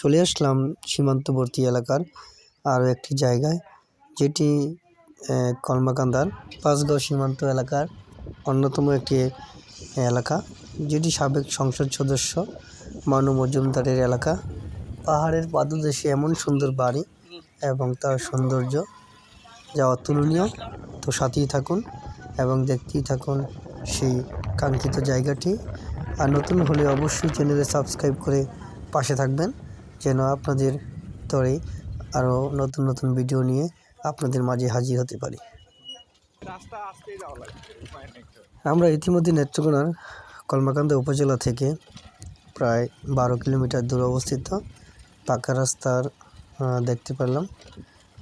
চলে আসলাম সীমান্তবর্তী এলাকার আরও একটি জায়গায়, যেটি কলমাকান্দার পাঁচগাঁও সীমান্ত এলাকার অন্যতম একটি এলাকা, যেটি সাবেক সংসদ সদস্য মানু মজুমদারের এলাকা। পাহাড়ের পাদদেশে এমন সুন্দর বাড়ি এবং তার সৌন্দর্য, যা অতুলনীয়। তো সাথেই থাকুন এবং দেখতেই থাকুন সেই কাঙ্ক্ষিত জায়গাটি। আর নতুন হলে অবশ্যই চ্যানেলে সাবস্ক্রাইব করে পাশে থাকবেন। যেন আপনাদের তরে আরও নতুন নতুন ভিডিও নিয়ে আপনাদের মাঝে হাজির হতে পারি। আমরা ইতিমধ্যে নেত্রকোনার কলমাকান্দা উপজেলা থেকে প্রায় বারো কিলোমিটার দূরে অবস্থিত পাকা রাস্তার দেখতে পেলাম।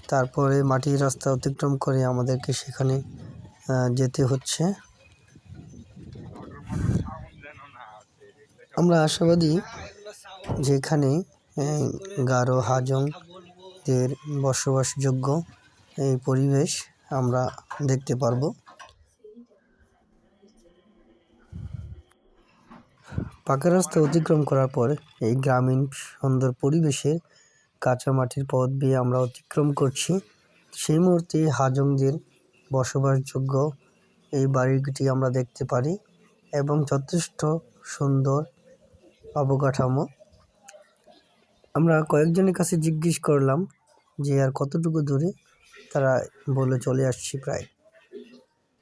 তারপরে মাটির রাস্তা অতিক্রম করে আমাদেরকে সেখানে যেতে হচ্ছে। আমরা আশাবাদী যে এখানে আহ, গারো হাজংদের বসবাসযোগ্য এই পরিবেশ আমরা দেখতে পারব। পাকা রাস্তা অতিক্রম করার পর এই গ্রামীণ সুন্দর পরিবেশে কাঁচা মাটির পথ দিয়ে আমরা অতিক্রম করছি। সেই মুহূর্তে হাজংদের বসবাসযোগ্য এই বাড়িটি আমরা দেখতে পারি এবং যথেষ্ট সুন্দর অবকাঠামো। আমরা কয়েকজনের কাছে জিজ্ঞেস করলাম যে, আর কতটুকু দূরে? তারা বলে চলে আসছি প্রায়।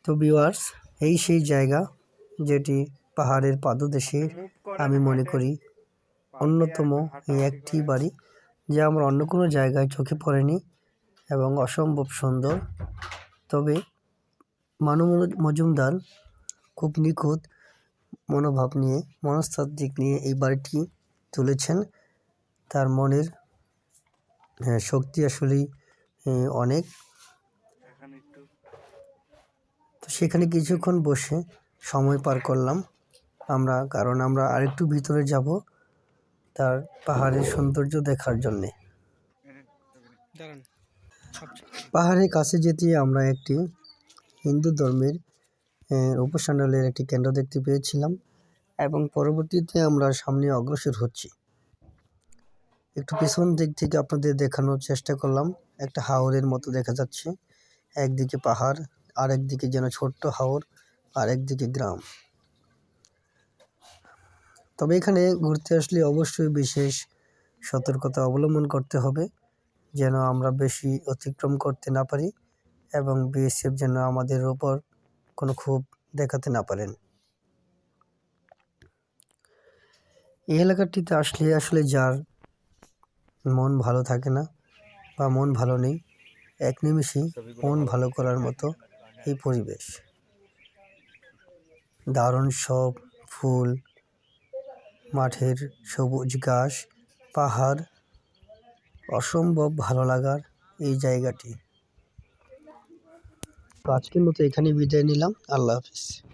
তো ভিউয়ার্স এই সেই জায়গা যেটি পাহাড়ের পাদদেশে আমি মনে করি অন্যতম এই একটি বাড়ি, যা আমার অন্য কোনো জায়গায় চোখে পড়েনি এবং অসম্ভব সুন্দর। তবে মানু মজুমদার খুব নিখুঁত মনোভাব নিয়ে, মনস্তাত্ত্বিক নিয়ে এই বাড়িটি তুলেছেন। তার মনের হ্যাঁ, শক্তি আসলেই অনেক। তো সেখানে কিছুক্ষণ বসে সময় পার করলাম আমরা কারণ আমরা আরেকটু ভিতরে যাব তার পাহাড়ের সৌন্দর্য দেখার জন্যে। পাহাড়ের কাছে যেতে আমরা একটি হিন্দু ধর্মের উপাসনালয়ের একটি কেন্দ্র দেখতে পেয়েছিলাম এবং পরবর্তীতে আমরা সামনে অগ্রসর হচ্ছি। একটু পেছন দিক থেকে আপনাদের দেখানোর চেষ্টা করলাম। একটা হাওরের মতো দেখা যাচ্ছে। একদিকে পাহাড় আর একদিকে যেন ছোট্ট হাওর আর একদিকে গ্রাম। তবে এখানে ঘুরতে আসলে অবশ্যই বিশেষ সতর্কতা অবলম্বন করতে হবে, যেন আমরা বেশি অতিক্রম করতে না পারি এবং বিএসএফ যেন আমাদের ওপর কোনো ক্ষোভ দেখাতে না পারেন। এই এলাকাটিতে আসলে আসলে যার মন ভালো থাকে না বা মন ভালো নেই, এক নিমিষেই মন ভালো করার মতো এই পরিবেশ। দারুণ সব ফুল, মাঠের সবুজ ঘাস, পাহাড়, অসম্ভব ভালো লাগার এই জায়গাটি। আজকের মতো এখানেই বিদায় নিলাম। আল্লাহ হাফিজ।